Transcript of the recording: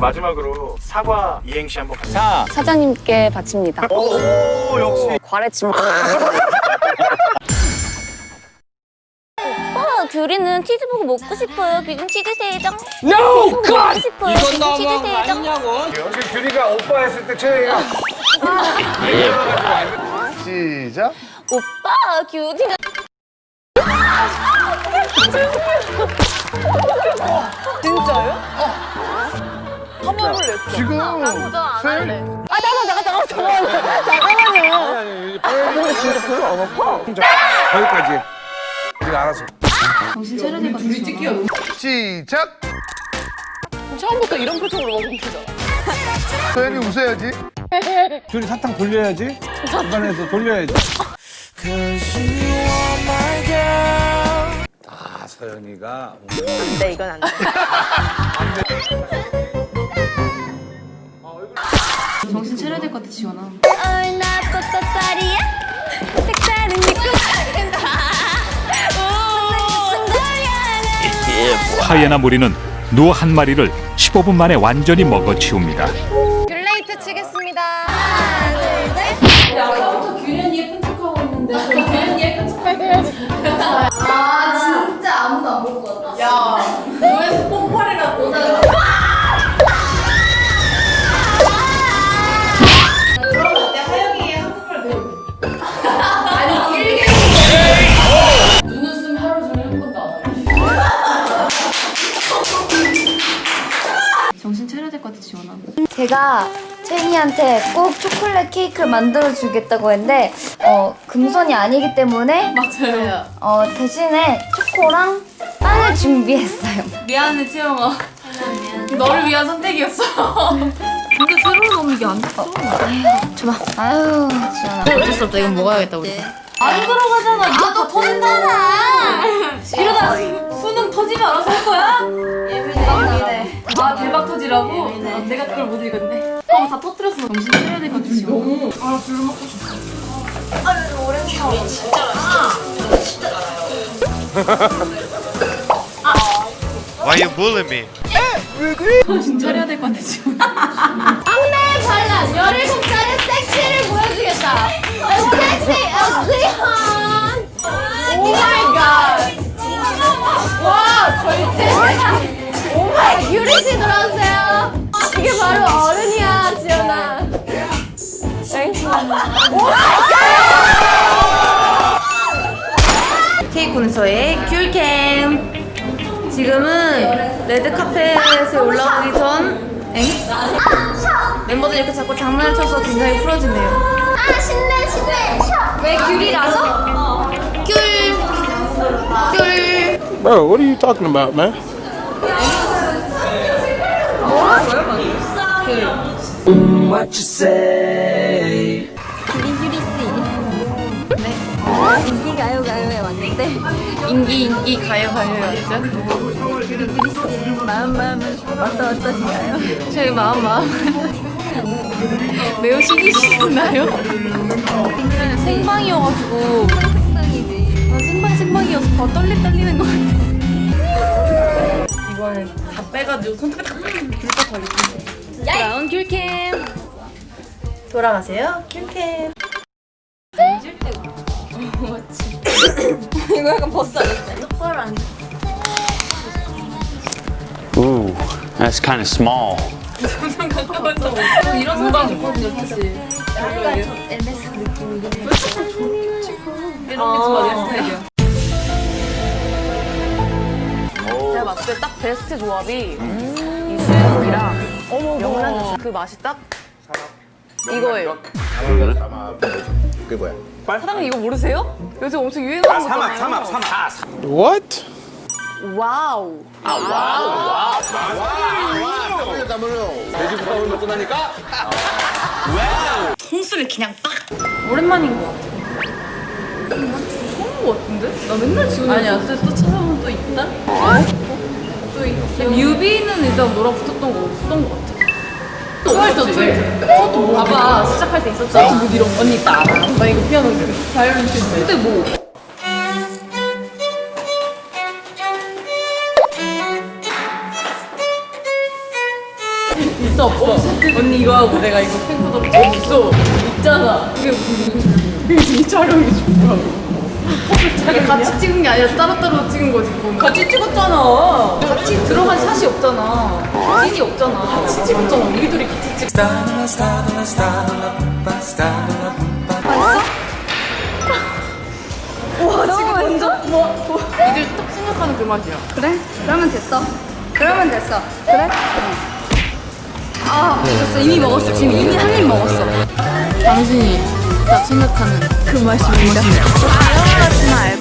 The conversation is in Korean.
마지막으로 사과 이행시 한번 사. 사장님께 바칩니다. 오 역시 과래침. 오빠 규리는 치즈버거 먹고 싶어요. 규린 치즈 세정. No 먹고 God. 싶어요. 이건 규린 치즈. 아니냐고. 역시 규리가 오빠 했을 때 최애가 시작. 오빠 규 리는 지금 도전 안 할래. 아 잠깐 잠깐 잠깐 잠깐만요. 근데 진짜 별로 안 아파. 거기까지 우리가 알아서 시작. 처음부터 이런 표정으로 먹으면 되죠. 소연이 웃어야지. 둘이 사탕 돌려야지. 입안에서 돌려야지. 아 서연이가 네 이건 안 돼. 차려야 될 것 같아, 지원아. 얼나 꽃꽃파리야. 색다른 네 꽃다. 하이에나 무리는 누 한 마리를 15분 만에 완전히 먹어치웁니다. 귤레이트 치겠습니다. 아까부터 규련이 예쁜 척하고 있는데. 규련이 예쁜 척 아, 진짜 아무도 안 볼 것 같아. 야, 너에서 뽕파리라고 제가 채니한테 꼭 초콜릿 케이크를 만들어 주겠다고 했는데 어, 금손이 아니기 때문에 맞아요. 어, 대신에 초코랑 빵을 준비했어요. 미안해, 채영아. 너를 위한 선택이었어. 근데 새로운 놈 이게 안 됐어. 줘봐. 아유, 지연아. 어쩔 수 없다. 이건 먹어야겠다, 우리. 안 들어가잖아. 이거 다 터진다잖아. 이러다 다 터뜨렸어. 정신 차려야 될 것 같아, 지금. 너무. 아, 불 먹고 싶어. Why you bullying me? 정신 차려야 될 것 같아, 지금. 케이콘에서의 귤캠. 지금은 레드카펫에 올라오기 전, 엥? 멤버들 이렇게 자꾸 장난을 쳐서 굉장히 풀어지네요. 아, 신내, 신내. 왜 귤이라서? 귤. 귤. Bro, what are you talking about, man? 인기 가요 가요 에 왔는데 인기 인기 가요 가요였죠? 마음 마음은 어떠 어떠신가요? 저희 마음 마음. 매우 신이시나요? 생방이어가지고 생방이지 아, 생방 생방이어서 더 떨리 떨리는 것 같아 이걸 다 빼가지고 손톱에 다더 이렇게 브라운 귤캠. 돌아가세요 귤캠 이거 약간 버스 아니야? 똑바로 앉아 Ooh, that's kind of small. 저 이런 사진 좋거든요 사실 약간 좀 MS 느낌이긴 해. 이런 게 좋아 내 스타일이야 제가 봤을 때 딱 베스트 조합이 이 수육이랑 명란 그 맛이 딱 이거예요. 그게 뭐야? 사장님 이거 모르세요? 요즘 엄청 유행하는 거잖아요. 삼합 삼합 삼합 What? 와우. 돼지 국밥을 먹고 나니까 오랜만인 것 같아 처음 것 같은데? 나 맨날 지금 아니야 또, 또 찾아보면 또 있다? 또 있어 뮤비는 일단 너랑 붙었던 거 없었던 것 같아 할 때, 그것도 뭐 봐봐 시작할 때 있었잖아. 뭐 이런 언니 나 알아 나 이거 피아노 바이올린 쳤는데 그때 뭐. 있어 없어. 언니 이거 하고 내가 이거 팬보다 없어. 있잖아. 그게 무슨 이 촬영이 중요하고 자기 같이 찍은 게 아니라 따로따로 찍은 거지 그건. 같이 찍었잖아 같이 들어간 샷이 없잖아 씬이 없잖아 같이 찍었잖아 우리 둘이 같이 찍 이들 딱 생각하는 그 맛이야 그래? 그러면 됐어. 그러면 됐어. 그래? 어. 아, 됐어. 이미 먹었어. 지금 이미 한 입 먹었어. 당신이 딱 생각하는 그 맛입니다 починаємо.